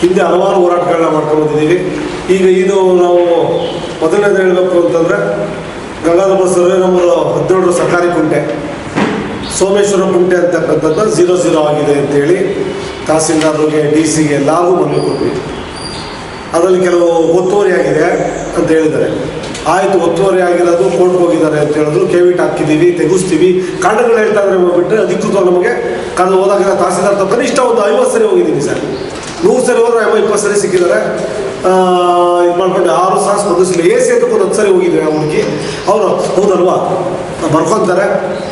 ಹಿಂದೆ ಹಲವಾರು ಹೋರಾಟಗಳನ್ನ ಮಾಡ್ಕೊಂಡಿದ್ದೀವಿ ಈಗ ಇದು ನಾವು ಮೊದಲನೇದು ಹೇಳಬೇಕು ಅಂತಂದರೆ ಗಂಗಾಧರ ಸರ್ವೆ ನಂಬರ್ ಹದಿನೇಳರ ಸರ್ಕಾರಿ ಕುಂಟೆ. ಸೋಮೇಶ್ವರ ಕುಂಟೆ ಅಂತಕ್ಕಂಥದ್ದು ಝೀರೋ ಝೀರೋ ಆಗಿದೆ ಅಂತೇಳಿ ತಹಸೀಲ್ದಾರ್ಗೆ ಡಿ ಸಿಗೆ ಎಲ್ಲರಿಗೂ ಮನವಿ ಕೊಟ್ವಿ. ಅದರಲ್ಲಿ ಕೆಲವು ಒತ್ತುವರಿ ಆಗಿದೆ ಅಂತ ಹೇಳಿದ್ದಾರೆ. ಆಯಿತು, ಒತ್ತುವರಿ ಆಗಿರೋದು ಕೋರ್ಟ್ಗೆ ಹೋಗಿದ್ದಾರೆ ಅಂತ ಹೇಳಿದ್ರು. ಕೇವಿಟ್ ಹಾಕಿದ್ದೀವಿ, ತೆಗಿಸ್ತೀವಿ. ಕಾರಣಗಳು ಹೇಳ್ತಾ ಇದ್ರೆ ಬಿಟ್ಟರೆ ಅಧಿಕೃತ ನಮಗೆ ಕಾರಣ ಹೋದಾಗ ತಹಸೀಲ್ದಾರ್ ಕನಿಷ್ಠ ಒಂದು ಐವತ್ತು ಸರಿ ಹೋಗಿದ್ದೀನಿ ಸರಿ. ಇಪ್ಪತ್ತು ಸರಿ ಸಿಕ್ಕಿದ್ದಾರೆ. ಇದು ಮಾಡ್ಕೊಂಡು ಆರು ಸಹ ಸ್ಪಂದಿಸಿಲ್ಲ ಎ ಸಿ ಅದಕ್ಕೂ ಒಂದು ಸರಿ ಹೋಗಿದ್ವಿ ಆ ಹುಡುಗಿ. ಅವರು, ಹೌದಲ್ವಾ? ಬರ್ಕೊತಾರೆ,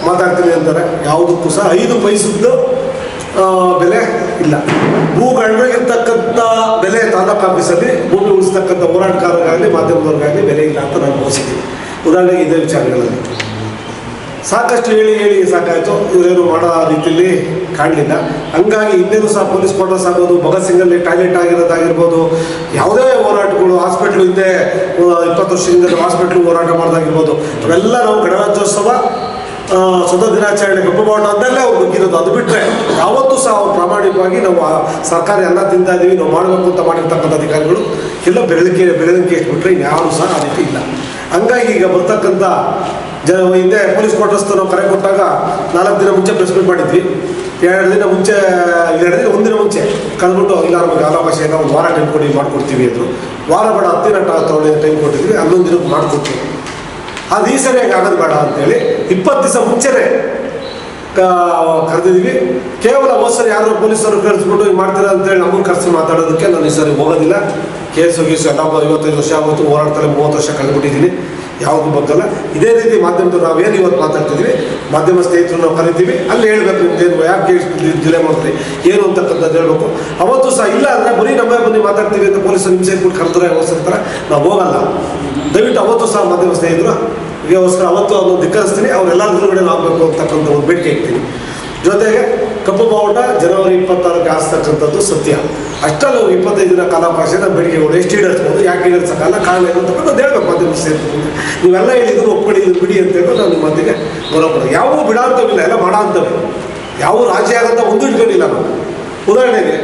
ಮಾತಾಡ್ತೀನಿ ಅಂತಾರೆ. ಯಾವುದಕ್ಕೂ ಸಹ ಐದು ಪೈಸದ್ದು ಬೆಲೆ ಇಲ್ಲ. ಭೂಗಂಡ್ರಿಗಿರ್ತಕ್ಕಂಥ ಬೆಲೆ ತಾಲೂಕು ಆಫೀಸಲ್ಲಿ, ಭೂಮಿ ಉಳಿಸ್ತಕ್ಕಂಥ ಹೋರಾಟಗಾರರಾಗಲಿ ಮಾಧ್ಯಮದವ್ರಿಗಾಗಲಿ ಬೆಲೆ ಇಲ್ಲ ಅಂತ ನಾನು ಭಾವಿಸಿದ್ದೀನಿ ಉದಾಹರಣೆಗೆ ಇದೇ ವಿಚಾರಗಳಲ್ಲಿ. ಸಾಕಷ್ಟು ಹೇಳಿ ಹೇಳಿ ಸಾಕಾಯಿತು. ಇವರೇನು ಮಾಡೋ ರೀತಿಯಲ್ಲಿ ಕಾಣಲಿಲ್ಲ. ಹಂಗಾಗಿ ಇನ್ನೇನು ಸಹ ಪೊಲೀಸ್ ಕ್ವಾರ್ಟರ್ಸ್ ಆಗ್ಬೋದು ಭಗತ್ ಸಿಂಗಲ್ಲಿ ಟಾಯ್ಲೆಟ್ ಆಗಿರೋದಾಗಿರ್ಬೋದು, ಯಾವುದೇ ಹೋರಾಟಗಳು ಹಾಸ್ಪಿಟ್ಲ್ ಹಿಂದೆ ಇಪ್ಪತ್ತು ವರ್ಷದಿಂದ ಹಾಸ್ಪಿಟ್ಲ್ ಹೋರಾಟ ಮಾಡೋದಾಗಿರ್ಬೋದು ಅವೆಲ್ಲ ನಾವು ಗಣರಾಜ್ಯೋತ್ಸವ ಸ್ವತಂತ್ರ ದಿನಾಚರಣೆ ಕಪ್ಪು ಅಂದಲ್ಲೇ ಅವ್ರು ಬಗ್ಗಿರೋದು ಅದು ಬಿಟ್ಟರೆ ಯಾವತ್ತೂ ಸಹ ಅವ್ರು ಪ್ರಾಮಾಣಿಕವಾಗಿ ನಾವು ಸರ್ಕಾರಿ ಅನ್ನ ತಿಂತಾ ಇದ್ದೀವಿ ನಾವು ಮಾಡಬೇಕು ಅಂತ ಮಾಡಿರ್ತಕ್ಕಂಥ ಅಧಿಕಾರಿಗಳು. ಎಲ್ಲ ಬೆರಳಿಕೆ ಬೆರಳಿಕೆ ಇಟ್ಬಿಟ್ರೆ ಇನ್ಯಾರು ಸಹ ಆ ರೀತಿ ಇಲ್ಲ. ಹಂಗಾಗಿ ಈಗ ಬರ್ತಕ್ಕಂಥ ಜನ ಹಿಂದೆ ಪೊಲೀಸ್ ಕ್ವಾರ್ಟರ್ಸ್ ನಾವು ಕರೆ ಕೊಟ್ಟಾಗ ನಾಲ್ಕು ದಿನ ಮುಂಚೆ ಪ್ರೆಸ್ ಮೀಟ್ ಮಾಡಿದ್ವಿ. ಎರಡು ದಿನ ಮುಂಚೆ, ಎರಡು ದಿನ ಒಂದಿನ ಮುಂಚೆ ಕಳೆದ್ಬಿಟ್ಟು ಇಲ್ಲ ನಮಗೆ ಏನೋ ಒಂದು ವಾರ ಟೈಮ್ ಕೊಡಿ ಮಾಡ್ಕೊಡ್ತೀವಿ ಅಂದರು. ವಾರ ಬೇಡ, ಹತ್ತು ದಿನ ಟೈಮ್ ಕೊಟ್ಟಿದ್ವಿ, ಹನ್ನೊಂದು ದಿನಕ್ಕೆ ಮಾಡಿಕೊಡ್ತೀವಿ ಅದು ಈ ಸರಿ ಹಂಗೆ ಆಗೋದು ಬೇಡ ಅಂತೇಳಿ ಇಪ್ಪತ್ತು ದಿವಸ ಮುಂಚೆನೇ ಕರೆದಿದ್ವಿ. ಕೇವಲ ಹೋದ್ ಯಾರು ಪೊಲೀಸರು ಕರೆಸ್ಬಿಟ್ಟು ಹಿಂಗೆ ಮಾಡ್ತೀರಾ ಅಂತೇಳಿ ನಮ್ಮನ್ನು ಕರೆಸಿ ಮಾತಾಡೋದಕ್ಕೆ ನಾನು ಈ ಸರಿ ಹೋಗೋದಿಲ್ಲ. ಕೇಸು ಗೀಸು ಎಲ್ಲ ಇವತ್ತೈದು ವರ್ಷ ಆಗುತ್ತೆ ಹೋರಾಡ್ತಾರೆ ಮೂವತ್ತು ವರ್ಷ ಕಳೆದ್ಬಿಟ್ಟಿದ್ದೀನಿ. ಯಾವುದು ಬಗ್ಗಲ್ಲ ಇದೇ ರೀತಿ ಮಾಧ್ಯಮದ ನಾವೇನು ಇವತ್ತು ಮಾತಾಡ್ತಿದ್ವಿ, ಮಾಧ್ಯಮ ಸ್ನೇಹಿತರು ನಾವು ಕರಿತೀವಿ, ಅಲ್ಲಿ ಹೇಳ್ಬೇಕು ಏನು ಯಾಕೆ ಜಿಲ್ಲೆ ಮಾಡ್ತೀವಿ ಏನು ಅಂತಕ್ಕಂಥದ್ದು ಹೇಳ್ಬೇಕು. ಅವತ್ತು ಸಹ ಇಲ್ಲ ಅಂದರೆ ಬರೀ ನಮ್ಮ ಬನ್ನಿ ಮಾತಾಡ್ತೀವಿ ಅಂತ ಪೊಲೀಸರು ಹಿಂಸೆ ಕೊಟ್ಟು ಕರೆದ್ರೆ ಹೊಸಿರ್ತಾರೆ ನಾವು ಹೋಗಲ್ಲ. ದಯವಿಟ್ಟು ಅವತ್ತು ಸಹ ಮಾಧ್ಯಮ ಸ್ನೇಹಿತರು ಅವತ್ತು ಅದನ್ನು ಧಿಕ್ಕರಿಸ್ತೀನಿ ಅವರೆಲ್ಲ ಎದುರುಗಡೆ ಆಗಬೇಕು ಅಂತಕ್ಕಂಥ ಒಂದು ಭೇಟಿ ಇಡ್ತೀನಿ. ಜೊತೆಗೆ ಕಪ್ಪು ಬಾವುಟ, ಜನವರಿ ಇಪ್ಪತ್ತಾರಕ್ಕೆ ಹಾಸ್ತಕ್ಕಂಥದ್ದು ಸತ್ಯ. ಅಷ್ಟಲ್ಲ ಅವ್ರು ಇಪ್ಪತ್ತೈದು ದಿನ ಕಾಲಾವಕಾಶ ನಮ್ಮ ಬೇಡಿಕೆಗಳು ಎಷ್ಟು ಈಡೇರಿಸ್ಬೋದು ಯಾಕೆ ಈಡೇರಿಸೋಕ್ಕಲ್ಲ ಕಾರಣ ಏನು ಅಂತಕ್ಕಂಥದ್ದು ಹೇಳ್ಬೇಕು ಮಾಧ್ಯಮ ಸ್ನೇಹಿತರು ನೀವೆಲ್ಲ ಹೇಳಿದ್ರು ಒಪ್ಕೊಳ್ಳಿ, ಇದು ಬಿಡಿ ಅಂತ ಹೇಳಿ ನಾನು ಮಾತಿಗೆ ಯಾವೂ ಯಾವುವು ಬಿಡಾಂತವಿಲ್ಲ ಎಲ್ಲ ಮಾಡಾಂತವೆ ಯಾವ ರಾಜ್ಯ ಆಗಂತ ಒಂದು ಇಟ್ಕೊಂಡಿಲ್ಲ ನಾವು ಉದಾಹರಣೆಗೆ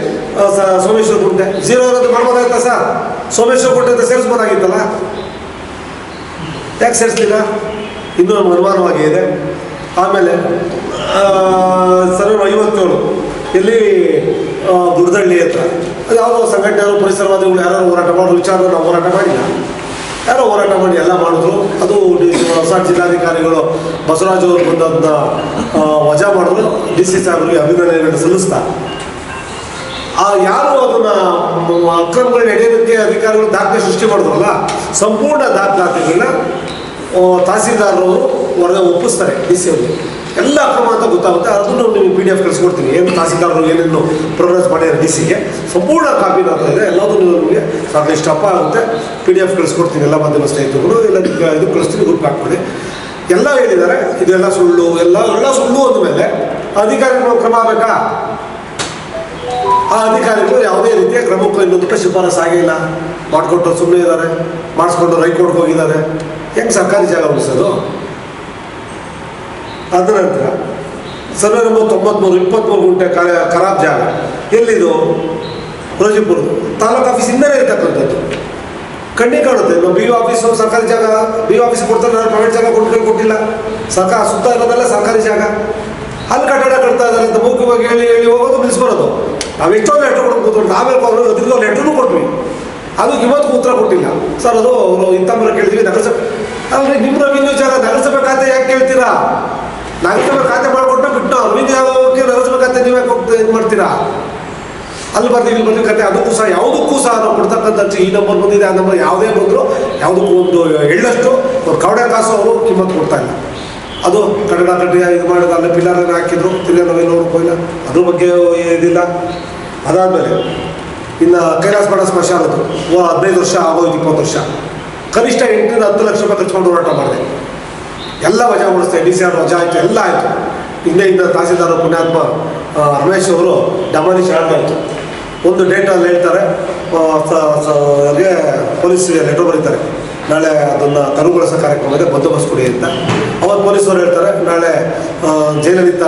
ಸ- ಸೋಮೇಶ್ವರ ಕುಂಟೆ. ಜೀರೋ ಇರೋದು ಮಾಡ್ಬೋದಾಗಿತ್ತ ಸರ್? ಸೋಮೇಶ್ವರ ಕುಂಟೆ ಅಂತ ಸೇರಿಸ್ಬೋದಾಗಿತ್ತಲ್ಲ ಯಾಕೆ ಸೇರಿಸ್ಲಿಲ್ಲ? ಇನ್ನೂ ಅನುಮಾನವಾಗಿ ಇದೆ. ಆಮೇಲೆ ಸಾವಿರದ ಐವತ್ತೇಳು. ಇಲ್ಲಿ ದುರ್ದಳ್ಳಿ ಹತ್ರ. ಯಾವುದೋ ಸಂಘಟನೆಯವರು ಪರಿಸರವಾದಿಗಳು ಯಾರೋ ಹೋರಾಟ ಮಾಡೋ ವಿಚಾರ ನಾವು ಹೋರಾಟ ಮಾಡಿಲ್ಲ. ಯಾರೋ ಹೋರಾಟ ಮಾಡಿ ಎಲ್ಲ ಮಾಡಿದ್ರು. ಅದು ಹೊಸ ಜಿಲ್ಲಾಧಿಕಾರಿಗಳು ಬಸವರಾಜ್ ಅವರು ಬಂದು ವಜಾ ಮಾಡಿದ್ರು. ಡಿ ಸಿ ಸಾಹೇಬರಿಗೆ ಅಭಿನಂದನೆಗಳನ್ನು ಸಲ್ಲಿಸ್ತಾ. ಆ, ಯಾರು ಅದನ್ನ ಅಕ್ರಮಗಳನ್ನ ಅಕ್ರಮಗಳು ನಡೆಯೋದಕ್ಕೆ ಅಧಿಕಾರಿಗಳು ದಾಖಲೆ ಸೃಷ್ಟಿ ಮಾಡಿದ್ರಲ್ಲ, ಸಂಪೂರ್ಣ ದಾಖಲಾತಿಗಳನ್ನ ತಹಸೀಲ್ದಾರರು ಹೊರಗೆ ಒಪ್ಪಿಸ್ತಾರೆ ಡಿ ಸಿ ಅವ್ರಿಗೆ ಎಲ್ಲ ಅಕ್ರಮ ಅಂತ ಗೊತ್ತಾಗುತ್ತೆ, ಅದನ್ನು ನಿಮಗೆ ಪಿ ಡಿ ಎಫ್ ಕಳಿಸ್ಕೊಡ್ತೀನಿ. ಏನು ತಹಸೀಲ್ದಾರರು ಏನೇನು ಪ್ರೋಗ್ರೆಸ್ ಮಾಡಿದ್ದಾರೆ ಡಿ ಸಿಗೆ ಸಂಪೂರ್ಣ ಕಾಪಿ ನನ್ನ ಇದೆ. ಎಲ್ಲದನ್ನು ನಿಮಗೆ ಸಾಕು ಇಷ್ಟಪ್ಪ ಆಗುತ್ತೆ. ಪಿ ಡಿ ಎಫ್ ಕಳಿಸ್ಕೊಡ್ತೀನಿ, ಎಲ್ಲ ಮಾಧ್ಯಮ ಸ್ನೇಹಿತರು ಎಲ್ಲ ಇದು ಕಳಿಸ್ತೀನಿ ಗ್ರೂಪ್ ಹಾಕ್ಬಿಡಿ ಎಲ್ಲ ಹೇಳಿದ್ದಾರೆ, ಇದೆಲ್ಲ ಸುಳ್ಳು, ಎಲ್ಲ ಎಲ್ಲ ಸುಳ್ಳು ಅಂದಮೇಲೆ ಅಧಿಕಾರಿಗಳು ಕ್ರಮ ಆಗಬೇಕಾ? ಆ ಅಧಿಕಾರಿಗಳು ಯಾವುದೇ ರೀತಿಯ ಕ್ರಮಕ್ಕೂ ಇನ್ನೊಂದು ಶಿಫಾರಸು ಆಗಿಲ್ಲ. ಮಾಡಿಕೊಟ್ಟು ಸುಮ್ಮನೆ ಇದ್ದಾರೆ, ಮಾಡಿಸ್ಕೊಂಡು ರೈಕೋರ್ಟ್ಗೆ ಹೋಗಿದ್ದಾರೆ. ಹೆಂಗೆ ಸರ್ಕಾರಿ ಜಾಗ ಉಳಿಸೋದು? ಅದರ ನಂತರ ಸಾವಿರದ ಒಂಬೈನೂರ ತೊಂಬತ್ಮೂರು ಇಪ್ಪತ್ತ್ಮೂರು ಗುಂಟೆ ಖರಾಬ್ ಜಾಗ. ಎಲ್ಲಿದು? ರೋಜಿಪುರ ತಾಲೂಕು ಆಫೀಸ್ ಹಿಂದೆನೇ ಇರ್ತಕ್ಕಂಥದ್ದು. ಕಣ್ಣಿಗೆ ಕಾಣುತ್ತೆ. ನಾವು ಬಿ ಆಫೀಸು ಸರ್ಕಾರಿ ಜಾಗ ಬಿ ಆಫೀಸ್ ಕೊಡ್ತಾರೆ, ನಾನು ಪ್ರೈವೇಟ್ ಜಾಗ ಕೊಟ್ಟು ಕೊಟ್ಟಿಲ್ಲ. ಸರ್ಕಾರ ಸುತ್ತ ಇರೋದಲ್ಲ ಸರ್ಕಾರಿ ಜಾಗ. ಅಲ್ಲಿ ಕಟ್ಟಡ ಕಟ್ತಾ ಇದ್ದಾರೆ ಅಂತ ಮೂಕವಾಗಿ ಹೇಳಿ ಹೇಳಿ ಹೋಗೋದು ನಿಲ್ಲಿಸ್ಬರೋದು ನಾವು ಎಷ್ಟೊಂದು ಲೆಟ್ರ್ ಕೊಟ್ಟು ಕೂತ್ಕೊಂಡು ನಾವೇ ಅವರು ಅದ್ರಿಂದ ಲೆಟ್ರೂ ಕೊಟ್ವಿ. ಅದು ಇವತ್ತು ಉತ್ತರ ಕೊಟ್ಟಿಲ್ಲ. ಸರ್, ಅದು ಅವರು ಇಂಥವ್ರ ಕೇಳಿದ್ವಿ ನಗರಸಭೆ. ಅಲ್ರಿ ನಿಮ್ಮ ರೆವಿನ್ಯೂ ಜಾಗ ನಗರಸಭೆ ಖಾತೆ ಯಾಕೆ ಕೇಳ್ತೀರಾ? ನಗರಸಭೆ ಖಾತೆ ಮಾಡಿಕೊಟ್ಟು ಬಿಟ್ಟು ರೆವಿನ್ಯೂ ಯಾದವ್ಗೆ ನಗರಸಭೆ ಖಾತೆ ನೀವೇ ಕೊಟ್ಟು ಇದು ಮಾಡ್ತೀರಾ? ಅಲ್ಲಿ ಬರ್ತೀವಿ ಇಲ್ಲಿ ಬರ್ತೀವಿ ಕತೆ ಅದಕ್ಕೂ ಸಹ ಯಾವುದಕ್ಕೂ ಸಹ ನಾವು ಕೊಡ್ತಕ್ಕಂಥ ಈ ನಂಬರ್ ಬಂದಿದೆ, ಆ ನಂಬರ್ ಯಾವುದೇ ಬಂದರೂ ಯಾವುದಕ್ಕೂ ಒಂದು ಎಳ್ಳಷ್ಟು ಅವ್ರು ಕವಡೆ ಕಾಸು ಅವರು ಕಿಮ್ಮತ್ತು ಕೊಡ್ತಾ ಇಲ್ಲ. ಅದು ಕನ್ನಡ ಕಡ್ಡಿಯ ಇದು ಮಾಡಿದ ಅಲ್ಲಿ ಪಿಲ್ಲರನ್ನು ಹಾಕಿದ್ರು ತಿರ್ಗಾ ನಾವೇನು ನೋಡ್ಕೋಯಿಲ್ಲ ಅದ್ರ ಬಗ್ಗೆ ಇದಿಲ್ಲ. ಅದಾದಮೇಲೆ ಇನ್ನು ಕೈಲಾಸ ಸ್ಮಶಾನದ್ದು ಓ, ಹದಿನೈದು ವರ್ಷ ಆಗೋಯ್ತು ಇಪ್ಪತ್ತು ವರ್ಷ. ಕನಿಷ್ಠ ಎಂಟರಿಂದ ಹತ್ತು ಲಕ್ಷ ರೂಪಾಯಿ ಖರ್ಚು ಮಾಡಿ ಹೋರಾಟ ಮಾಡಿದೆ. ಎಲ್ಲ ವಜಾ ಮಾಡಿಸ್ತೆ ಡಿ ಸಿ ಆರ್, ವಜಾ ಆಯಿತು, ಎಲ್ಲ ಆಯಿತು. ಹಿಂದೆ ಇಂದ ತಹಸೀಲ್ದಾರ ಪುಣ್ಯಾತ್ಮ ರಮೇಶ್ ಅವರು ಡಮಾನಿಶ್ ಆಯಿತು. ಒಂದು ಡೇಟಲ್ಲಿ ಹೇಳ್ತಾರೆ ಪೊಲೀಸ್ ಲೆಟರ್ ಬರೀತಾರೆ. ನಾಳೆ ಅದನ್ನು ಕರುಗೊಳಿಸೋ ಕಾರ್ಯಕ್ರಮ ಇದೆ ಬಂದೋಬಸ್ತ್ ಕೊಡಿ ಅಂತ. ಅವತ್ತು ಪೊಲೀಸರು ಹೇಳ್ತಾರೆ, ನಾಳೆ ಜೈಲಿತ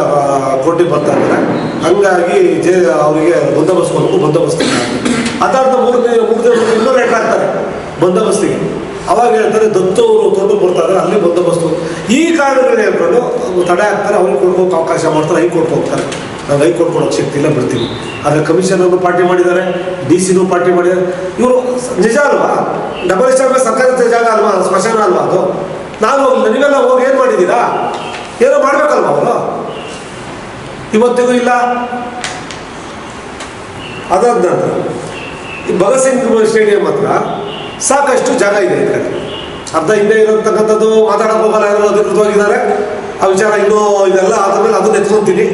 ಕೋರ್ಟಿಗೆ ಬರ್ತಾ ಇದ್ದಾರೆ. ಹಂಗಾಗಿ ಜೈ, ಅವರಿಗೆ ಬಂದೋಬಸ್ತ್ ಕೊಡಬೇಕು ಬಂದೋಬಸ್ತ್. ಅದಾದ ಮೂರನೇ ಮೂರನೇ ಇನ್ನೂ ಲೆಟರ್ ಹಾಕ್ತಾರೆ ಬಂದೋಬಸ್ತಿಗೆ. ಅವಾಗ ಹೇಳ್ತಾರೆ ದತ್ತು ಅವರು ತೊಂದು ಬರ್ತಾರೆ ಅಲ್ಲಿ ಬಂದೋಬಸ್ತು. ಈ ಕಾರಣಗಳು ಹೇಳ್ಕೊಂಡು ತಡೆ ಹಾಕ್ತಾರೆ, ಅವ್ರಿಗೆ ಕೊಡ್ಬೇಕು ಅವಕಾಶ ಮಾಡ್ತಾರೆ ಹೈಕೋರ್ಟ್ ಹೋಗ್ತಾರೆ. ನಾವು ಹೈಕೋರ್ಟ್ ಕೊಡೋಕೆ ಶಕ್ತಿ ಇಲ್ಲ ಬಿಡ್ತೀವಿ ಆದರೆ ಕಮಿಷನರ್ನು ಪಾರ್ಟಿ ಮಾಡಿದ್ದಾರೆ, ಡಿ ಸಿನೂ ಪಾರ್ಟಿ ಮಾಡಿದ್ದಾರೆ. ಇವರು ನಿಜ ಅಲ್ವಾ? ಡಬಲ್ ಸ್ಟಾರ್ ಸರ್ಕಾರಿ ಜಾಗ ಅಲ್ವಾ? ಸ್ಮಶಾನ ಅಲ್ವಾ ಅದು? ನಾನು ನೀವೆಲ್ಲ ಹೋಗಿ ಏನು ಮಾಡಿದ್ದೀರಾ? ಏನೋ ಮಾಡಬೇಕಲ್ವ ಅವರು ಇವತ್ತಿಗೂ ಇಲ್ಲ. ಅದಾದ ನಂತರ ಈ ಭಗತ್ ಸಿಂಗ್ ಸ್ಟೇಡಿಯಂ ಹತ್ರ ಸಾಕಷ್ಟು ಜಾಗ ಇದೆ ಕಡೆ ಅರ್ಧ ಹಿಂದೆ ಇರತಕ್ಕಂಥದ್ದು ಮಾತಾಡಕ್ಕೆ ಹೋಗಲ್ಲ ಯಾರು ಅಧಿಕೃತವಾಗಿದ್ದಾರೆ ಆ ವಿಚಾರ ಇನ್ನೂ ಇದೆಲ್ಲ ಆದಮೇಲೆ ಅದನ್ನು ಎತ್ಕೊಂತೀನಿ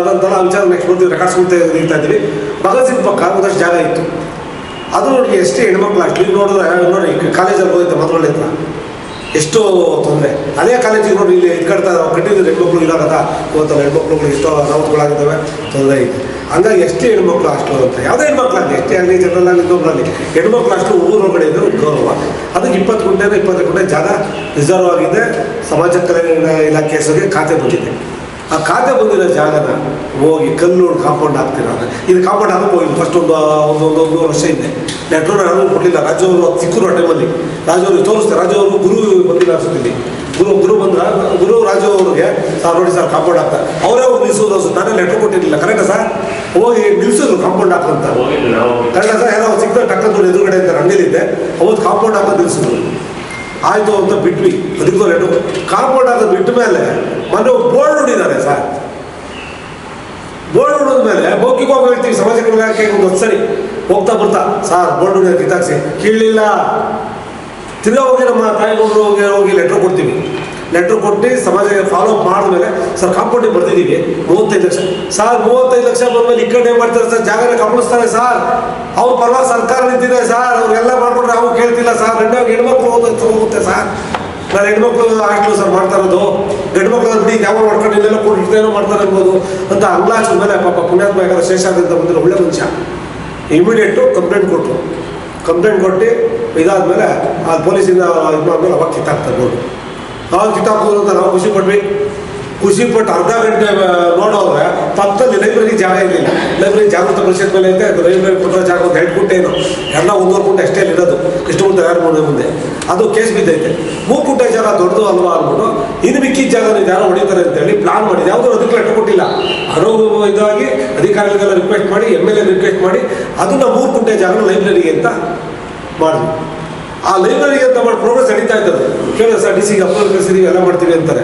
ಇದಂತಲ್ಲ ಆ ವಿಚಾರ ನೆಕ್ಸ್ಟ್ ಬರ್ತೀವಿ ರೆಕಾರ್ಡ್ಸ್ ಮುಂದೆ ತೆಗಿತಾ ಇದ್ದೀವಿ. ಭಗತ್ ಸಿಂಗ್ ಪಕ್ಕ ಒಂದಷ್ಟು ಜಾಗ ಇತ್ತು. ಅದು ನೋಡಿ ಎಷ್ಟೇ ಹೆಣ್ಮಕ್ಳು ಈಗ ನೋಡಿದ್ರೆ, ನೋಡಿ ಕಾಲೇಜಲ್ಲಿ ಹೋಗುತ್ತೆ ಮದುವೆ ಹತ್ರ ಎಷ್ಟೋ ತೊಂದರೆ. ಅದೇ ಕಾಲೇಜಿಗೆ ನೋಡಿ, ಇಲ್ಲಿ ಇದು ಕಟ್ತಾ ಕಟ್ಟಿದ್ರೆ ಹೆಣ್ಮಕ್ಳು ಇರೋದ ಇವತ್ತಲ್ಲ ಹೆಣ್ಮಕ್ಳುಗಳು ಎಷ್ಟೋ ಅನಾಹುತಗಳಾಗಿದ್ದಾವೆ, ತೊಂದರೆ ಇದೆ. ಹಂಗಾಗಿ ಎಷ್ಟೇ ಹೆಣ್ಮಕ್ಳು ಅಷ್ಟು ಅಂತ, ಯಾವುದೇ ಹೆಣ್ಮಕ್ಳಾಗಲಿ ಎಷ್ಟೇ ಆಗಲಿ ಜನರಲ್ಲಿ ಆಗಲಿ ಇನ್ನೊಬ್ರಲ್ಲಿ ಹೆಣ್ಮಕ್ಳು ಅಷ್ಟು ಊರೊಳಗಡೆ ಒಂದು ಗೌರವ. ಅದಕ್ಕೆ ಇಪ್ಪತ್ತು ಗುಂಟೆ ಇಪ್ಪತ್ತು ಗುಂಟೆ ಜಾಗ ರಿಸರ್ವ್ ಆಗಿದೆ. ಸಮಾಜ ಕಲ್ಯಾಣ ಇಲಾಖೆ ಹೆಸರಿಗೆ ಖಾತೆ ಬಂದಿದೆ ಆ ಖಾತೆ ಬಂದಿರೋ ಜಾಗನ ಹೋಗಿ ಕಲ್ಲು ಕಾಂಪೌಂಡ್ ಹಾಕ್ತೀರ ಇದು ಕಾಂಪೌಂಡ್ ಹಾಕಕ್ಕೆ ಹೋಗಿ ಫಸ್ಟ್ ಒಂದು ಒಂದು ಒಂದು ಒಂದು ವರ್ಷ ಇದೆ. ಲೆಟ್ರ್ ನಾನು ಕೊಟ್ಟಿಲ್ಲ ರಾಜವರು ಸಿಕ್ಕರು ಆ ಟೈಮಲ್ಲಿ ರಾಜವರು ತೋರಿಸ್ತಾರೆ. ರಾಜವರು ಗುರು ಬಂದಿಲ್ಲ ಅನ್ಸುತ್ತೀನಿ ಗುರು ಗುರು ಬಂದ್ರ ಗುರು ರಾಜು ಅವ್ರಿಗೆ ಸರ್ ನೋಡಿ ಸರ್ ಕಾಂಪೌಂಡ್ ಹಾಕ್ತಾರೆ ಅವರೇ ಹೋಗಿ ನಿಲ್ಸೋದು ಅನ್ಸುತ್ತೆ. ನಾನೇ ಲೆಟ್ರ್ ಕೊಟ್ಟಿರಲಿಲ್ಲ. ಕರೆಕ್ಟಾ ಸರ್? ಹೋಗಿ ನಿಲ್ಸಿದ್ರು ಕಾಂಪೌಂಡ್ ಹಾಕಂತ ಕರೆಕ್ಟಾ ಸರ್? ಏನೋ ಸಿಗ್ತಾರೆ ಟಕ್ಕಂತ ಎದುರುಗಡೆ ಅಂತ ಅಂಗಡಿಲಿದ್ದೆ ಅವತ್ತು ಕಾಂಪೌಂಡ್ ಹಾಕೋದು ನಿಲ್ಸಿದ್ರು ಆಯಿತು ಅಂತ ಬಿಟ್ವಿ. ಅದಕ್ಕೂ ರೆಡ್ ಕಾಂಪೌಂಡ್ ಆಗ ಬಿಟ್ಟ ಮೇಲೆ ಮೊನ್ನೆ ಬೋರ್ಡ್ ಹೊಡಿದ್ದಾರೆ ಸರ್. ಬೋರ್ಡ್ ಹೊಡೆದ ಮೇಲೆ ಹೋಗಿ ಹೇಳ್ತೀವಿ, ಸಮಾಜ ಒಂದು ಸರಿ. ಹೋಗ್ತಾ ಬರ್ತಾ, ಸರ್, ಬೋರ್ಡ್ ಹೊಡಿಯೋದು ಕಿತ್ತಾಕ್ಸಿ. ಕೇಳಲಿಲ್ಲ ತಿರ್ಗಾ ಹೋಗಿ ನಮ್ಮ ತಾಯಿ ಹೋಗಿ ಹೋಗಿ ಲೆಟ್ರ್ ಕೊಡ್ತೀವಿ. ಲೆಟ್ರ್ ಕೊಟ್ಟು ಸಮಾಜ ಫಾಲೋ ಅಪ್ ಮಾಡಿದ್ಮೇಲೆ ಸರ್ ಕಾಂಪೌಂಡಿಗೆ ಬರ್ತಿದ್ದೀವಿ. ಮೂವತ್ತೈದು ಲಕ್ಷ. ಸರ್ ಮೂವತ್ತೈದು ಲಕ್ಷ ಬಂದ್ಮೇಲೆ ಈ ಕಡೆ ಮಾಡ್ತಾರೆ ಸರ್ ಜಾಗ ಕಬಳಿಸ್ತಾರೆ ಸರ್ ಅವ್ರ ಪರವಾಗಿ ಸರ್ಕಾರ ನಿಂತಿದೆ ಸರ್ ಅವ್ರೆಲ್ಲ ಮಾಡ್ಕೊಂಡ್ರೆ ಅವ್ರು ಕೇಳ್ತಿಲ್ಲ ಸರ್ ಗಂಡ ಹೆಣ್ಮಕ್ಳು ಹೋಗುತ್ತೆ ಸರ್ ನಾನು ಹೆಣ್ಮಕ್ಳು ಹಾಸ್ಟೆಲ್ ಸರ್ ಮಾಡ್ತಾ ಇರೋದು. ಗಂಡ್ಮಕ್ಳು ಬಿಡಿ, ಯಾವ ಮಾಡ್ಕೊಂಡು ಇಲ್ಲೆಲ್ಲ ಕೊಟ್ಟು ಏನೋ ಮಾಡ್ತಾರೆ ಅನ್ಬೋದು ಅಂತ ಅಂಗ್ಲಾಚ್ ಮೇಲೆ ಪಾಪ ಪುಣ್ಯಾತ್ಮ ಯಾಕಂದ್ರೆ ಶೇಷಾದ್ರಿಂದ ಬಂದ್ರೆ ಒಳ್ಳೆ ಮನುಷ್ಯ. ಇಮಿಡಿಯೇಟು ಕಂಪ್ಲೇಂಟ್ ಕೊಟ್ಟರು ಕಂಪ್ಲೇಂಟ್ ಕೊಟ್ಟು ಇದಾದ್ಮೇಲೆ ಆ ಪೊಲೀಸಿಂದ ಇದು ಮಾಡಿದ್ಮೇಲೆ ಅವಾಗ ಕಿತ್ತಾಕ್ತಾರೆ ಬೋರ್ಡು ಅವಾಗ ಚಿತ್ತಾಪುರ ಅಂತ ನಾವು ಖುಷಿ ಪಟ್ವಿ ಖುಷಿ ಪಟ್ಟು ಅರ್ಧ ಗಂಟೆ ನೋಡೋದ್ರೆ ಪಕ್ಕದಲ್ಲಿ ಲೈಬ್ರರಿ ಜಾಗ ಇರಲಿಲ್ಲ ಲೈಬ್ರರಿ ಜಾಗೃತ ಪರಿಷತ್ ಮೇಲೆ ಇದೆ, ಅದು ಲೈಬ್ರರಿ ಪತ್ರ ಜಾಗ ಒಂದು ಎರಡು ಗುಂಟೆ ಏನು. ಎಲ್ಲ ಒಂದೂವರೆ ಗುಂಟೆ ಅಷ್ಟೇ ಇರೋದು. ಎಷ್ಟು ಗುಂಟೆ ತಯಾರು ಮುಂದೆ ಮುಂದೆ. ಅದು ಕೇಸ್ ಬಿದ್ದೈತೆ. ಮೂರು ಗುಂಟೆ ಜಾಗ ದೊಡ್ಡದು ಅಲ್ವಾ ಅಂದ್ಬಿಟ್ಟು ಇದು ಮಿಕ್ಕಿದ ಜಾಗ ನೀವು ಯಾರೋ ಹೊಡಿತಾರೆ ಅಂತೇಳಿ ಪ್ಲಾನ್ ಮಾಡಿದೆ ಯಾವುದೂ ಅದಕ್ಕೆ ಲೆಟ್ರ್ ಕೊಟ್ಟಿಲ್ಲ. ಅರೋ ಇದಾಗಿ ಅಧಿಕಾರಿಗಳಿಗೆಲ್ಲ ರಿಕ್ವೆಸ್ಟ್ ಮಾಡಿ ಎಂ ಎಲ್ ಎ ರಿಕ್ವೆಸ್ಟ್ ಮಾಡಿ, ಅದನ್ನು ಮೂರು ಗುಂಟೆ ಜಾಗ ಲೈಬ್ರರಿಗೆ ಅಂತ ಮಾಡಿದ್ವಿ ಆ ಲೈಬ್ರರಿಗೆ ಅಂತ ಮಾಡಿ ಪ್ರೋಗ್ರೆಸ್ ನಡೀತಾ ಇದ್ದದ್ದು. ಕೇಳಿದ್ರೆ ಸರ್ ಡಿ ಸಿಗೆ ಅಪ್ರೂವಲ್ ಕಳಿಸಿದೀವಿ ಎಲ್ಲ ಮಾಡ್ತೀವಿ ಅಂತಾರೆ.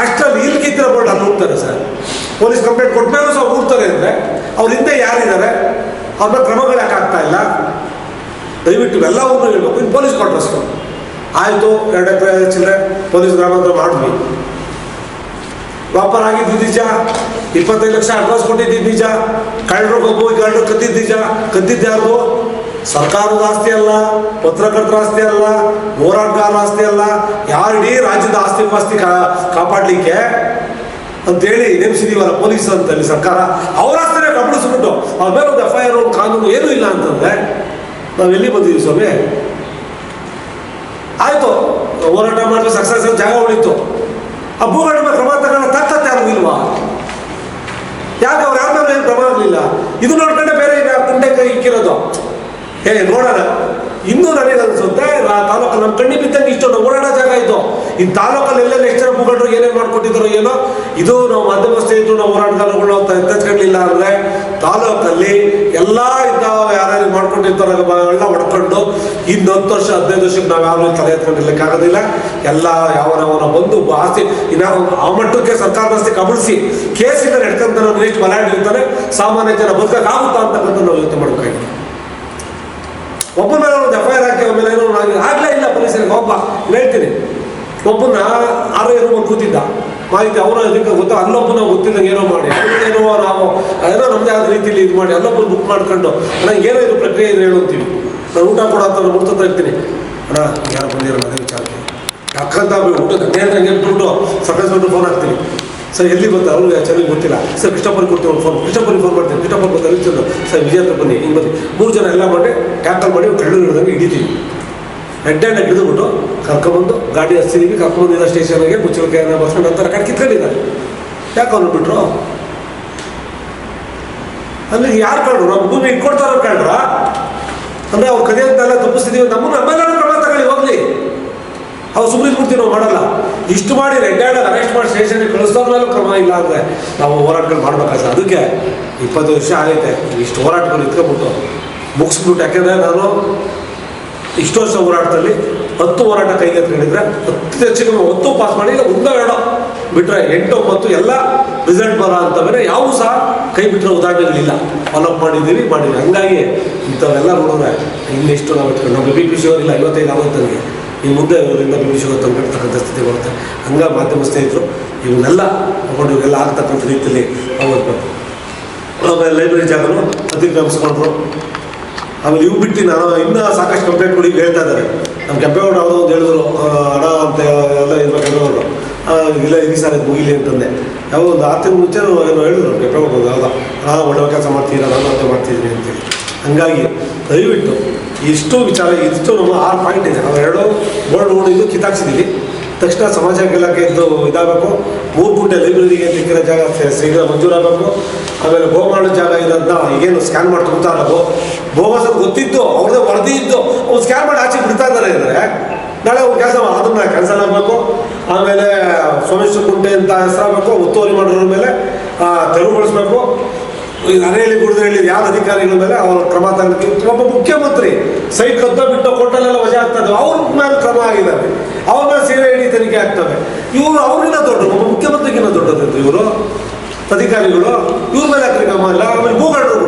ಅಷ್ಟರಲ್ಲಿ ಇಲ್ಲಿ ಬೋರ್ಡ್ ಅಲ್ಲಿ ಹೋಗ್ತಾರೆ ಸರ್. ಪೊಲೀಸ್ ಕಂಪ್ಲೇಂಟ್ ಕೊಟ್ಮೇಲೂ ಸಹ ಹೋಗ್ತಾರೆ ಅಂದರೆ ಅವ್ರ ಹಿಂದೆ ಯಾರಿದ್ದಾರೆ, ಅವ್ರ ಮೇಲೆ ಕ್ರಮಗಳು ಯಾಕೆ ಆಗ್ತಾ ಇಲ್ಲ? ದಯವಿಟ್ಟು ಎಲ್ಲವನ್ನೂ ಹೇಳ್ಬೇಕು. ಇನ್ನು ಪೊಲೀಸ್ ಕೊಟ್ಟರಷ್ಟು ಆಯಿತು, ಎರಡು ಎಕರೆ ಚಿಲ್ಲರೆ ಪೊಲೀಸ್ ಗ್ರಾಮಾಂತರ ಮಾಡಿದ್ವಿ. ವ್ಯಾಪಾರ ಆಗಿದ್ದು ನಿಜ. ಇಪ್ಪತ್ತೈದು ಲಕ್ಷ ಅಡ್ವಾನ್ಸ್ ಕೊಟ್ಟಿದ್ದು ನಿಜ. ಕಳ್ಳರು ಬಬ್ಬು ಕಳ್ಳರು ಕದ್ದಿದ್ದು ನಿಜ. ಕದ್ದಿದ್ದು ಯಾರ್ದು ಸರ್ಕಾರದ ಆಸ್ತಿ ಅಲ್ಲ, ಪತ್ರಕರ್ತರ ಆಸ್ತಿ ಅಲ್ಲ, ಹೋರಾಟಗಾರರ ಆಸ್ತಿ ಅಲ್ಲ, ಯಾರು ಇಡೀ ರಾಜ್ಯದ ಆಸ್ತಿ ಪಾಸ್ತಿ ಕಾಪಾಡಲಿಕ್ಕೆ ಅಂತೇಳಿ ನೇಮಿಸಿದೀವಲ್ಲ ಪೊಲೀಸ್ ಅಂತಲ್ಲಿ ಸರ್ಕಾರ. ಅವರ ಆಸ್ತಿನೇ ಕಬಳಿಸ್ಬಿಟ್ಟು ಅವ್ರ ಮೇಲೆ ಒಂದು ಎಫ್ ಐ ಆರ್ ಕಾನೂನು ಏನೂ ಇಲ್ಲ ಅಂತಂದ್ರೆ ನಾವು ಎಲ್ಲಿ ಬಂದಿದ್ದೀವಿ ಸ್ವಾಮಿ? ಆಯಿತು, ಹೋರಾಟ ಮಾಡಿದ್ರೆ ಸಕ್ಸಸ್ ಜಾಗ ಉಳಿತು. ಆ ಭೂಗಂಡ ಮೇಲೆ ಕ್ರಮ ತಗೊಂಡ ತಕ್ಕಂತೆ ಯಾರಿಗೂ ಇಲ್ವಾ? ಯಾಕೆ ಅವ್ರು ಯಾರ ಮೇಲೆ ಏನು ಕ್ರಮ ಇರಲಿಲ್ಲ? ಇದು ನೋಡ್ಕೊಂಡೆ ಬೇರೆ ಈಗ ಗುಂಡೆ ಕೈ ಇಕ್ಕಿರೋದು. ಏ ನೋಡೋಣ. ಇನ್ನೂ ನನಗೆ ಅನ್ಸುತ್ತೆ ತಾಲೂಕು ನಮ್ಮ ಕಣ್ಣಿ ಬಿದ್ದಂಗೆ ಇಷ್ಟೊಂದು ಓಡಾಡೋ ಜಾಗ ಇದು. ಈ ತಾಲೂಕಲ್ಲಿ ಎಲ್ಲೆಲ್ಲ ಎಷ್ಟು ಜನ ಮುಖಂಡರು ಏನೇನು ಮಾಡ್ಕೊಟ್ಟಿದ್ರು ಏನೋ, ಇದು ನಾವು ಮಾಧ್ಯಮ ಸ್ನೇಹಿತರು ನಾವು ಹೋರಾಟಗಾರಗಳು ಅಂತ ಹೆಚ್ಚಿಲ್ಲ ಅಂದರೆ ತಾಲೂಕಲ್ಲಿ ಎಲ್ಲ ಇದ್ದಾವ ಯಾರು ಮಾಡ್ಕೊಂಡಿರ್ತಾರೋ ಎಲ್ಲ ಹೊಡ್ಕೊಂಡು ಇನ್ನು ಹತ್ತು ವರ್ಷ, ಹದಿನೈದು ವರ್ಷಕ್ಕೆ ನಾವು ಯಾರು ತಲೆ ಎತ್ಕೊಂಡಿರ್ಲಿಕ್ಕೆ ಆಗೋದಿಲ್ಲ. ಎಲ್ಲ ಯಾವನವನ ಬಂದು ಆಸ್ತಿ, ಇನ್ನು ಆ ಮಟ್ಟಕ್ಕೆ ಸರ್ಕಾರದ ಆಸ್ತಿ ಕಬಳಿಸಿ ಕೇಸಿಂದ ನಡ್ಕೊಂತ ನಾವು ಎಷ್ಟು ಇರ್ತಾರೆ ಸಾಮಾನ್ಯ ಜನ ಬದುಕಾಗುತ್ತಾ ಅಂತಕ್ಕಂಥ ನಾವು ಯೋಚನೆ ಮಾಡಬೇಕಾಗಿದೆ. ಒಬ್ಬನ ಮೇಲೆ ಒಂದು ಎಫ್ ಐ ಆರ್ ಹಾಕಿ ಏನೋ ಆಗಿ ಆಗಲೇ ಇಲ್ಲ ಪೊಲೀಸರಿಗೆ ಒಬ್ಬ ಹೇಳ್ತೀನಿ. ಒಬ್ಬನ ಆರೋ ಏನೋ ಒಂದು ಕೂತಿದ್ದ ಮಾಹಿತಿ ಅವರ ಇದಕ್ಕೆ ಗೊತ್ತಾ, ಅಲ್ಲೊಬ್ಬನ ಗೊತ್ತಿದ್ದಂಗೆ ಏನೋ ಮಾಡಿ ಏನೋ ನಾವು, ಏನೋ ನಮ್ಮದೇ ಆದ ರೀತಿಯಲ್ಲಿ ಇದು ಮಾಡಿ ಅಲ್ಲೊಬ್ಬರು ಬುಕ್ ಮಾಡ್ಕೊಂಡು, ಅಣ್ಣ, ಏನೋ ಇದು ಪ್ರಕ್ರಿಯೆ ಏನು ಹೇಳುತ್ತೀವಿ ನಾನು ಊಟ ಕೊಡೋ ಅಂತ ಮುಡ್ತಾ ಇರ್ತೀನಿ ಅಣ್ಣ, ಯಾರು ಬಂದಿರೋ ಅದೇ ವಿಚಾರಕ್ಕೆ ನೇರ ಹಂಗೆ ಬಿಟ್ಬಿಟ್ಟು ಬಿಟ್ಟು ಫೋನ್ ಹಾಕ್ತೀನಿ. ಸರ್, ಎಲ್ಲಿ ಗೊತ್ತಾ? ಅವ್ರಿಗೆ ಚೆನ್ನಾಗಿ ಗೊತ್ತಿಲ್ಲ. ಸರ್, ಕೃಷ್ಣಪ್ಪನಿಗೆ ಕೊಡ್ತೀವಿ ಒಂದು ಫೋನ್ ಕೃಷ್ಣಪ್ಪನಿಗೆ ಫೋನ್ ಮಾಡ್ತೀನಿ. ಕೃಷ್ಣಪ್ಪ ಚಂದ ಸರ್, ವಿಜಯ ಬನ್ನಿ. ಹಿಂಗೆ ಬನ್ನಿ. ಮೂರು ಜನ ಎಲ್ಲ ಮಾಡಿ ಟ್ಯಾಕಲ್ ಮಾಡಿ ಕಳ್ಳು ಹಿಡಿದಂಗೆ ಹಿಡಿತೀವಿ. ರೆಡ್ ಹ್ಯಾಂಡ್ ಹಿಡಿದುಬಿಟ್ಟು ಕರ್ಕೊಂಬಂದು ಗಾಡಿ ಹಚ್ಚಿದೀವಿ ಕರ್ಕೊಂಬಂದಿದ್ದ ಸ್ಟೇಷನ್ಗೆ ಮುಚ್ಚಳಿಕೆ ಬಸ್ಕೊಂಡು ಹತ್ತಿರ ಕಡೆ ಕಿತ್ಕೊಂಡಿದ್ದಾರೆ. ಯಾಕೆ ಅವ್ರು ಬಿಟ್ರು? ಅಲ್ಲಿ ಯಾರು ಕಳ್ರು? ನಮ್ಮ ಭೂಮಿ ಇಟ್ಕೊಡ್ತಾರೋ ಕಳ್ರ? ಅಂದ್ರೆ ಅವ್ರು ಕದಿಯಂತೆಲ್ಲ ತಪ್ಪಿಸ್ತಿದೀವಿ. ನಮ್ಮನ್ನು ನಮ್ಮೆಲ್ಲ ಕ್ರಮ ತಗೊಳ್ಳಿ, ಹೋಗ್ಲಿ. ಅವ್ರು ಸುಮ್ಮನೆ ಕೊಡ್ತೀವಿ, ನಾವು ಮಾಡಲ್ಲ. ಇಷ್ಟು ಮಾಡಿ ರೆಡ್ ಹ್ಯಾಂಡ್ ಅರೆಸ್ಟ್ ಮಾಡಿ ಸ್ಟೇಷನ್ಗೆ ಕಳಿಸ್ದವ್ರ ಮೇಲೂ ಕ್ರಮ ಇಲ್ಲ ಅಂದರೆ ನಾವು ಹೋರಾಟಗಳು ಮಾಡ್ಬೇಕಾಗ್ತದೆ ಅದಕ್ಕೆ ಇಪ್ಪತ್ತು ವರ್ಷ ಆಗೈತೆ. ಇಷ್ಟು ಹೋರಾಟಗಳು ಇಟ್ಕೊಬಿಟ್ಟು ಮುಗಿಸ್ಬಿಟ್ಟು, ಯಾಕೆಂದರೆ ನಾನು ಇಷ್ಟು ವರ್ಷ ಹೋರಾಟದಲ್ಲಿ ಹತ್ತು ಹೋರಾಟ ಕೈಗೆತ್ತಿಕೊಂಡಿದ್ರೆ ಹತ್ತು ಹೆಚ್ಚಿಗೆ ಹತ್ತು ಪಾಸ್ ಮಾಡಿ, ಇಲ್ಲ ಒಂದೋ ಎರಡೋ ಬಿಟ್ಟರೆ ಎಂಟು, ಒಂಬತ್ತು, ಎಲ್ಲ ರಿಸಲ್ಟ್ ಬರೋ ಬೇರೆ ಯಾವೂ ಸಹ ಕೈ ಬಿಟ್ಟರೆ ಉದಾಹರಣೆಗಳಿಲ್ಲ. ಫಾಲೋಅಪ್ ಮಾಡಿದ್ದೀವಿ ಮಾಡಿದ್ವಿ ಹಂಗಾಗಿ ಇಂಥವೆಲ್ಲ ನೋಡಿದ್ರೆ ಇನ್ನೆಷ್ಟು ನಾವು ಇಟ್ಕೊಂಡು ನಮಗೆ ಬಿ ಪಿ ಸಿ ಇಲ್ಲ, ಐವತ್ತೈದು ಆಗುತ್ತೆ ಈ ಮುಂದೆ ಇವರಿಂದ ಬಿ ತಂದಿರ್ತಕ್ಕಂಥ ಸ್ಥಿತಿ ಬರುತ್ತೆ. ಹಂಗ ಮಾಧ್ಯಮ ಸ್ನೇಹಿತರು ಇವನ್ನೆಲ್ಲ ತಗೊಂಡು ಇವೆಲ್ಲ ಆಗ್ತಕ್ಕಂಥ ರೀತಿಯಲ್ಲಿ ಓದ್ಬೇಕು ಆಮೇಲೆ ಲೈಬ್ರರಿ ಜಾಗನು ಅತಿಕ್ರಮಿಸ್ಕೊಂಡ್ರು ಆಮೇಲೆ ಇವು ಬಿಟ್ಟು ನಾನು ಇನ್ನೂ ಸಾಕಷ್ಟು ಕಂಪ್ಲೇಂಟ್ಗಳು ಈಗ ಹೇಳ್ತಾ ಇದ್ದಾರೆ ನಮ್ಮ ಕೆಂಪೇಗೌಡ ಅವರು ಹೇಳಿದ್ರು ಹಣ ಅಂತ ಎಲ್ಲ ಇರ್ಬೇಕು ಕೆಂಪೇಗೌಡರು ಆ, ಇಲ್ಲ ಈ ಸಾರಿ ಮುಗಿಲಿ ಅಂತಂದೆ. ಯಾವ ಒಂದು ಮುಂಚೆ ಏನೋ ಹೇಳಿದ್ರು ಕೆಂಪೇಗೌಡ ಯಾವುದೋ. ಹಾಂ ಒಳ್ಳೆ ಕೆಲಸ ಮಾಡ್ತೀರಾ? ನಾನು ಅಂತ ಮಾಡ್ತಿದ್ದೀನಿ ಅಂತೇಳಿ. ಹಂಗಾಗಿ ದಯವಿಟ್ಟು ಇಷ್ಟು ವಿಚಾರ ಇಷ್ಟು ನಮ್ಮ ಆರು ಪಾಯಿಂಟ್ ಇದೆ. ಅವೆರಡು ಬೋರ್ಡ್ ನೋಡಿದ್ದು ಕಿತ್ತಾಕ್ಸಿದ್ದೀವಿ ತಕ್ಷಣ ಸಮಾಜ ಇಲಾಖೆ ಇದ್ದು ಇದಾಗಬೇಕು. ಮೂರು ಗುಂಟೆ ಲೈಬ್ರರಿಗೆ ಸಿಕ್ಕಿರೋ ಜಾಗ ಶೀಘ್ರ ಮಂಜೂರಾಗಬೇಕು ಆಮೇಲೆ ಗೋಮಾಡೋ ಜಾಗ ಇರೋದನ್ನ ಈಗೇನು ಸ್ಕ್ಯಾನ್ ಮಾಡಿ ತುಂಬ್ತಾ ಇರೋದು. ಬೋಗಸ್ ಗೊತ್ತಿದ್ದು, ಅವ್ರದ್ದೇ ವರದಿ ಇದ್ದು, ಅವ್ರು ಸ್ಕ್ಯಾನ್ ಮಾಡಿ ಆಚೆ ಬಿಡ್ತಾ ಇದ್ದಾರೆ ಅಂದರೆ ನಾಳೆ ಅವ್ರು ಕೆಲಸ ಅದನ್ನ ಕ್ಯಾನ್ಸಲ್ ಆಗಬೇಕು. ಆಮೇಲೆ ಸೋಮೇಶ್ವರ ಕುಂಟೆ ಅಂತ ಹೆಸರಾಗಬೇಕು. ಒತ್ತುವರಿ ಮಾಡೋದ್ರ ಮೇಲೆ ತೆರವುಗೊಳಿಸ್ಬೇಕು ಕುಡಿದ್ರೆ ಗುಡ್ದಹಳ್ಳಿ ಯಾವ ಅಧಿಕಾರಿಗಳ ಮೇಲೆ? ಅವರು ಕ್ರಮ ತಗೊಳ್ತೀವಿ ಒಬ್ಬ ಮುಖ್ಯಮಂತ್ರಿ ಸೈಟ್ ಕದ್ದ ಬಿಟ್ಟ ಕೋಟಲೆಲ್ಲ ವಜಾ ಆಗ್ತದೆ. ಅವ್ರ ಮೇಲೆ ಕ್ರಮ ಆಗಿದ್ದಾರೆ ಅವ್ರ ಮೇಲೆ ಸೇವೆ ಇಡೀ ತನಿಖೆ ಆಗ್ತವೆ ಇವರು ಅವ್ರಿಗಿಂತ ದೊಡ್ಡ ಒಬ್ಬ ಮುಖ್ಯಮಂತ್ರಿಗಿಂತ ದೊಡ್ಡದಿತ್ತು ಇವರು, ಅಧಿಕಾರಿಗಳು. ಇವ್ರ ಮೇಲೆ ಯಾಕ್ರಿ ಕ್ರಮ ಇಲ್ಲ? ಆಮೇಲೆ ಭೂಗಡರು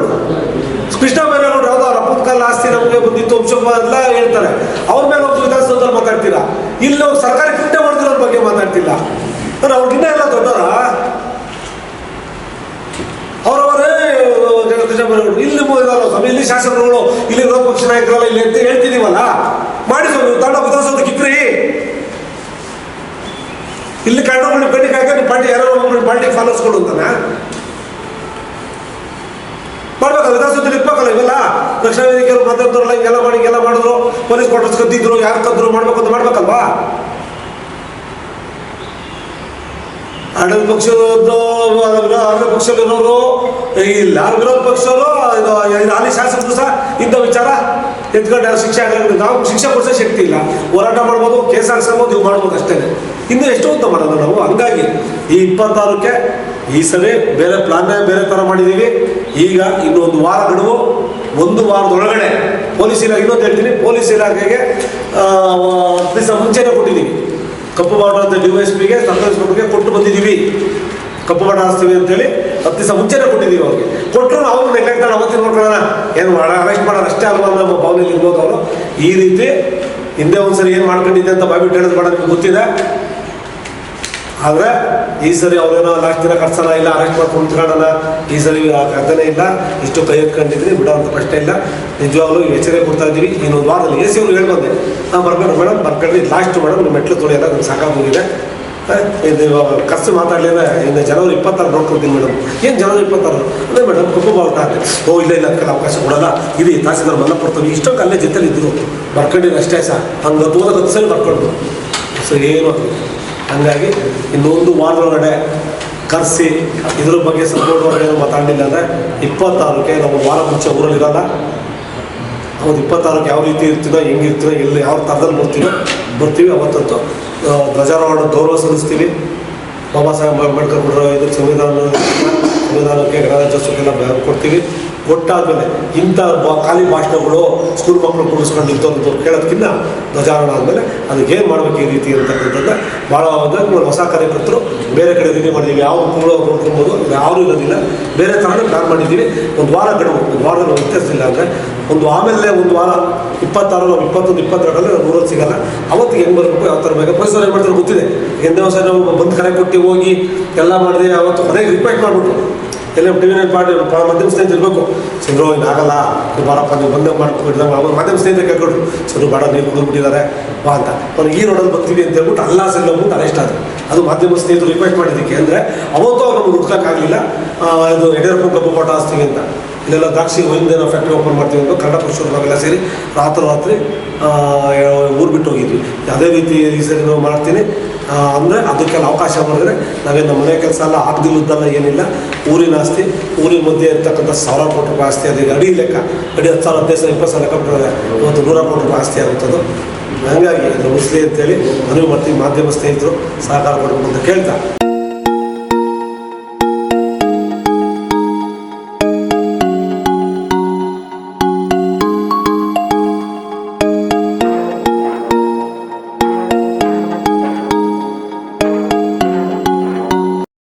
ಕೃಷ್ಣ ಬೈರೇಗೌಡರು ಯಾವುದೋ ಅವ್ರ ಅಪ್ಪದ ಕಾಲ ಆಸ್ತಿ ನಮಗೆ ಬಂದಿತ್ತು ಎಲ್ಲ ಹೇಳ್ತಾರೆ. ಅವ್ರ ಮೇಲೆ ಒಂದು ವಿಧಾನಸೌಧದಲ್ಲಿ ಮಾತಾಡ್ತೀರಾ ಇಲ್ಲಿ ಸರ್ಕಾರಿ ಕುಂಟೆ ಮಾಡ್ತಿರೋ ಬಗ್ಗೆ ಮಾತಾಡ್ತಿಲ್ಲ. ಅವ್ರಿಗಿನ್ನ ಎಲ್ಲ ದೊಡ್ಡವರ ಬೈರೇಗೌಡರು ಇಲ್ಲಿ ಇದಾರಲ್ಲ ಸ್ವಾಮಿ, ಇಲ್ಲಿ ಶಾಸಕರುಗಳು ಪಕ್ಷ ನಾಯಕರಲ್ಲ ಇಲ್ಲಿ ಅಂತ ಹೇಳ್ತಿದೀವಲ್ಲ ಮಾಡಿ ಸ್ವಾಮಿ ತಂಡ ವಿಧಾನಸೌಧ ಕಿಕ್ರಿ ಇಲ್ಲಿ ಕನ್ನಡ ಬನ್ನಿ ಕಾಯ್ಕೊಂಡು ಪಾರ್ಟಿ, ಯಾರೋ ಪಾರ್ಟಿ ಫಾಲೋಸ್ಗಳು ಅಂತಾನೆ? ಮಾಡ್ಬೇಕು? ವಿಧಾನಸೌಧದಲ್ಲಿ ಇರ್ಬೇಕಲ್ಲ ಇವೆಲ್ಲ? ರಕ್ಷಣಾ ವೇದಿಕೆಯವರು ಮಾತಾಡ್ತಾರಲ್ಲ, ಹಿಂಗೆಲ್ಲ ಮಾಡಿ, ಹಿಂಗೆಲ್ಲ ಮಾಡಿದ್ರು, ಪೊಲೀಸ್ ಕ್ವಾರ್ಟರ್ಸ್ ಕದ್ದಿದ್ರು, ಯಾರು ಕದ್ರು ಮಾಡ್ಬೇಕು ಅಂತ ಮಾಡ್ಬೇಕಲ್ವಾ? ಆಡಳಿತ ಪಕ್ಷದವರು ಆಡಳಿತ ಪಕ್ಷದವರು ಈ ವಿರೋಧ ಪಕ್ಷದವರು, ಇದು ಇದು ಹಾಲಿ ಶಾಸಕರು ಸಹ ಇಂಥ ವಿಚಾರ. ಎತ್ಕೊಂಡು ಯಾರು ಶಿಕ್ಷೆ ಆಗಲಿ ನಾವು ಶಿಕ್ಷೆ ಕೊಡಿಸೋ ಶಕ್ತಿ ಇಲ್ಲ. ಹೋರಾಟ ಮಾಡ್ಬೋದು ಕೇಸ್ ಹಾಕ್ಸ್ಕೊಬೋದು ಇವು ಮಾಡ್ಬೋದು ಅಷ್ಟೇ. ಇನ್ನು ಎಷ್ಟು ಅಂತ ಮಾಡೋದು ನಾವು? ಹಂಗಾಗಿ ಈ ಇಪ್ಪತ್ತಾರಕ್ಕೆ ಈ ಸರಿ ಬೇರೆ ಪ್ಲಾನ್ನೇ ಬೇರೆ ಥರ ಮಾಡಿದ್ದೀವಿ ಈಗ ಇನ್ನೊಂದು ವಾರ ಗಡುವು, ಒಂದು ವಾರದೊಳಗಡೆ ಪೊಲೀಸ್ ಇಲಾಖೆ, ಇನ್ನೊಂದು ಹೇಳ್ತೀನಿ, ಪೊಲೀಸ್ ಇಲಾಖೆಗೆ ದಿವಸ ಮುಂಚೆನೇ ಕೊಟ್ಟಿದ್ದೀವಿ ಕಪ್ಪು ಬಾರ್ಡರ್ ಅಂತ ಡಿ ಎಸ್ ಪಿಗೆ, ಸಂತೋಷ್ ಕೊಟ್ಟು ಬಂದಿದ್ದೀವಿ. ಕಪ್ಪು ಬಾರ್ಡರ್ ಹಾಸ್ತೀವಿ ಅಂತೇಳಿ ಹತ್ತು ದಿವಸ ಮುಂಚೆನೇ ಕೊಟ್ಟಿದ್ದೀವಿ ಅವ್ರಿಗೆ. ಕೊಟ್ಟರು ಅವ್ರು ನೆಗ್ಲೆಕ್ಟ್ ಅವತ್ತಿನ ನೋಡ್ಕೊಳ್ಳೋಣ ಏನು ಅರೆಸ್ಟ್ ಮಾಡೋರು ಅಷ್ಟೇ ಅಲ್ವಾ ನಮ್ಮ ಭಾವನೆಯಲ್ಲಿ ಇರ್ಬೋದು ಅವರು ಈ ರೀತಿ ಹಿಂದೆ ಒಂದ್ಸರಿ ಏನು ಮಾಡ್ಕೊಂಡಿದ್ದೆ ಅಂತ ಬಾಯ್ಬಿಟ್ಟು ಹೇಳೋದು ನಿಮ್ಗೆ ಗೊತ್ತಿದೆ ಆದರೆ ಈ ಸರಿ ಅವ್ರೇನೋ ನಾಲ್ಕು ದಿನ ಕಟ್ಸಲ್ಲ, ಇಲ್ಲ ಅರೆಸ್ಟ್ ಮಾಡಿ ಕುಂತ್ಕೊಳ್ಳೋಣ ಈ ಸರಿ ಆ ಕಥೆನೇ ಇಲ್ಲ, ಇಷ್ಟು ಕೈ ಎತ್ಕೊಂಡಿದ್ರಿ ಬಿಡೋ ಅಂತ ಪ್ರಶ್ನೆ ಇಲ್ಲ. ನಿಜವಾಗ್ಲೂ ಎಚ್ಚರಿಕೆ ಕೊಡ್ತಾ ಇದ್ದೀವಿ. ಇನ್ನೊಂದು ವಾರದಲ್ಲಿ ಎ ಸಿ ಅವ್ರು ಹೇಳ್ಬಂದೆ ನಾವು ಬರ್ಕೊಂಡು ಮೇಡಮ್ ಬರ್ಕೊಂಡ್ರಿ ಲಾಸ್ಟ್ ಮೇಡಮ್, ನಿಮ್ಮ ಮೆಟ್ಲು ತೊಳೆಯಲ್ಲ ನಂಗೆ ಸಾಕಾಗೋಗಿದೆ ಇದು ಖರ್ಚು ಮಾತಾಡಲಿಲ್ಲ, ಇನ್ನು ಜನವರಿ ಇಪ್ಪತ್ತಾರು ನೋಡ್ಕೊಳ್ತೀನಿ ಮೇಡಮ್. ಏನು ಜನವರಿ ಇಪ್ಪತ್ತಾರು? ಅದೇ ಮೇಡಮ್, ಕಪ್ಪು ಬಾವುಟ ಓ, ಇಲ್ಲ ಇಲ್ಲ ಅದಕ್ಕೆ ಅವಕಾಶ ಕೊಡಲ್ಲ. ಇದು ತಹಸೀಲ್ದಾರ್ ಮಲ್ಲಪುರದಲ್ಲಿ ಇಷ್ಟೊಂದು ಅಲ್ಲೇ ಜೊತೆಲಿ ಇದ್ರು. ಬರ್ಕೊಂಡಿದ್ದು ಅಷ್ಟೇ ಸರ್ ಹಂಗೆ ಹತ್ತು ಸಲ ಬರ್ಕೊಂಡು ಸೊ ಏನು. ಹಂಗಾಗಿ ಇನ್ನೊಂದು ವಾರದೊಳಗಡೆ ಕರೆಸಿ ಇದ್ರ ಬಗ್ಗೆ ಸಪೋರ್ಟ್ ಏನು ಮಾತಾಡಲಿಲ್ಲ ಅಂದರೆ ಇಪ್ಪತ್ತಾರಕ್ಕೆ ನಾವು ವಾರ ಮುಂಚೆ ಊರಲ್ಲಿರಲ್ಲ ಅವ್ರು ಇಪ್ಪತ್ತಾರಕ್ಕೆ ಯಾವ ರೀತಿ ಇರ್ತೀನೋ ಹೆಂಗಿರ್ತೀನೋ ಎಲ್ಲಿ ಯಾವ ಥರದಲ್ಲಿ ಬರ್ತೀನೋ, ಬರ್ತೀವಿ. ಅವತ್ತಂತೂ ಧ್ವಜಾರೋಹಣ ಗೌರವ ಸಲ್ಲಿಸ್ತೀವಿ. ಬಾಬಾ ಸಾಹೇಬ್ ಅಂಬೇಡ್ಕರ್ ಬಿಡೋ ಇದ್ರ ಸಂವಿಧಾನ, ಸಂವಿಧಾನಕ್ಕೆ ಗಣರಾಜ್ಯೋತ್ಸವಕ್ಕೆಲ್ಲ ಕೊಡ್ತೀವಿ. ಕೊಟ್ಟಾದ್ಮೇಲೆ ಇಂಥ ಖಾಲಿ ಭಾಷಣಗಳು ಸ್ಕೂಲ್ ಮಕ್ಕಳು ಕೂಡಿಸ್ಕೊಂಡು ಇಂಥದ್ದು ಕೇಳೋದಕ್ಕಿಂತ ಧ್ವಜಾರೋಹಣ ಆದಮೇಲೆ ಅದಕ್ಕೆ ಏನು ಮಾಡಬೇಕು ಈ ರೀತಿ ಅಂತಕ್ಕಂಥದ್ದು ಭಾಳ ಒಂದು ಹೊಸ ಕಾರ್ಯಕರ್ತರು ಬೇರೆ ಕಡೆ ರೀತಿ ಮಾಡಿದ್ದೀವಿ. ಯಾವ ಕೂಡ ನೋಡ್ಕೊಬೋದು ಯಾರು ಇರೋದಿಲ್ಲ. ಬೇರೆ ಥರನೇ ಪ್ಲಾನ್ ಮಾಡಿದ್ದೀವಿ. ಒಂದು ವಾರ ಗಡುವು ಒಂದು ವಾರದಲ್ಲಿ ವ್ಯತ್ಯಾಸ ಇಲ್ಲ ಅಂದರೆ ಒಂದು ಆಮೇಲೆ ಒಂದು ವಾರ ಇಪ್ಪತ್ತಾರು ಇಪ್ಪತ್ತೊಂದು, ಇಪ್ಪತ್ತೆರಡರಲ್ಲಿ ನಾವು ಊರಲ್ಲಿ ಸಿಗಲ್ಲ. ಅವತ್ತಿಗೆ ಹೆಂಗೆ ಬರಬೇಕು, ಯಾವ ಥರ ಬೇಕು? ಪರಿಸರ ಏನು ಮಾಡ್ತಾರೆ ಗೊತ್ತಿದೆ. ಎಂದೇ ಒಂದು ಸಲ ನಾವು ಬಂದು ಕರೆ ಕೊಟ್ಟು ಹೋಗಿ ಎಲ್ಲ ಮಾಡಿದೆ, ಅವತ್ತು ಮನೆಗೆ ರಿಕ್ವೆಸ್ಟ್ ಮಾಡಿಬಿಟ್ಟು ಎಲ್ಲ ಟಿ ವಿ ನೈನ್ ಪಾರ್ಟಿ ಮಾಧ್ಯಮ ಸ್ನೇಹಿತರು ಇರಬೇಕು. ಚಂದ್ರು ಆಗಲ್ಲ. ನೀವು ಬಾರಪ್ಪ, ನೀವು ಬಂದೇ ಮಾಡ್ಕೊಂಡಿದ್ದಾಗ ಅವ್ರು ಮಾಧ್ಯಮ ಸ್ನೇಹಿತರು ಕೇಳ್ಕೊಟ್ರು ಚಂದ್ರು, ಬಾಡ, ನೀವು ಕುಡಿದ್ಬಿಟ್ಟಿದ್ದಾರೆ ಬಾ ಅಂತ. ಅವ್ನು ಈ ರೋಡಲ್ಲಿ ಬರ್ತೀವಿ ಅಂತ ಹೇಳ್ಬಿಟ್ಟು ಅಲ್ಲ ಸೆಲ್ಲ ಅಂತ ಅರೆಸ್ಟ್ ಇಷ್ಟ ಅದು ಮಾಧ್ಯಮ ಸ್ನೇಹಿತರು ರಿಕ್ವೆಸ್ಟ್ ಮಾಡಿದ್ದಕ್ಕೆ ಅಂದರೆ ಅವತ್ತು ಅವ್ರು ನಮ್ಗೆ ಹುಡ್ಕೋಕ್ಕಾಗಲಿಲ್ಲ ಇದು ಯಡಿಯೂರಪ್ಪ ಕಬ್ಬು ಪಾಠ ಆಸ್ತೀವಿ ಅಂತ. ಇಲ್ಲೆಲ್ಲ ದ್ರಾಕ್ಷಿ ಏನೋ ಫ್ಯಾಕ್ಟ್ರಿ ಓಪನ್ ಮಾಡ್ತೀವಿ ಅಂತ ಕನ್ನಡ ಪುರುಷರವಾಗೆಲ್ಲ ಸೇರಿ ರಾತ್ರಿ ರಾತ್ರಿ ಊರು ಬಿಟ್ಟು ಹೋಗಿದ್ವಿ. ಅದೇ ರೀತಿ ಈ ಸರಿ ನಾವು ಮಾಡ್ತೀನಿ. ಅಂದರೆ ಅದಕ್ಕೆಲ್ಲ ಅವಕಾಶ ಮಾಡಿದ್ರೆ ನಮ್ಮ ಮನೆ ಕೆಲಸ ಎಲ್ಲ ಆಗದಿಲ್ಲದ್ದಲ್ಲ ಏನಿಲ್ಲ. ಊರಿನ ಆಸ್ತಿ, ಊರಿನ ಮಧ್ಯೆ ಇರ್ತಕ್ಕಂಥ ಸಾವಿರಾರು ಕೋಟಿ ರೂಪಾಯಿ ಆಸ್ತಿ ಅದು ಅಡಿ ಲೆಕ್ಕ, ಅಡಿ ಹತ್ತು ಸಾವಿರ, ಹದಿನೈದು ಸಾವಿರ, ಇಪ್ಪತ್ತು ಸಾವಿರ ಬಿಟ್ಟರೆ ಇವತ್ತು ನೂರ ಕೋಟಿ ರೂಪಾಯಿ ಆಸ್ತಿ ಆಗುತ್ತದು. ಹಾಗಾಗಿ ಅದು ಮುಸ್ಲಿ ಅಂತೇಳಿ ಮನವಿ ಮಾಡ್ತೀವಿ, ಮಾಧ್ಯಮ ಸ್ನೇಹಿತರು, ಸಹಕಾರ ಕೊಡಬೇಕು ಅಂತ ಕೇಳ್ತಾ.